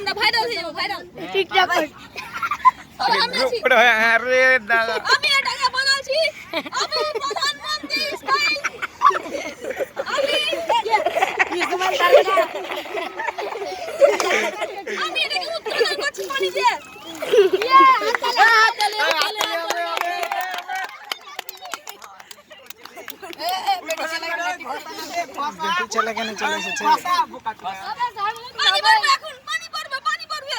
আমরা ভাইরাল হয়ে যাব ভাইরাল টিকটক আরে দাদা আমি এটাকে বানাচ্ছি আমি প্রধানমন্ত্রী স্টাইল আমি এটাকে উত্তোলন করছি পানি দিয়ে ছেলে কেন চলে এসেছে এখন পানি পড়বে পানি পড়বে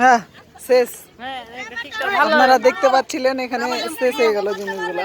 হ্যাঁ শেষ। হ্যাঁ আপনারা দেখতে পাচ্ছিলেন এখানে শেষ হয়ে গেল জিনিসগুলো।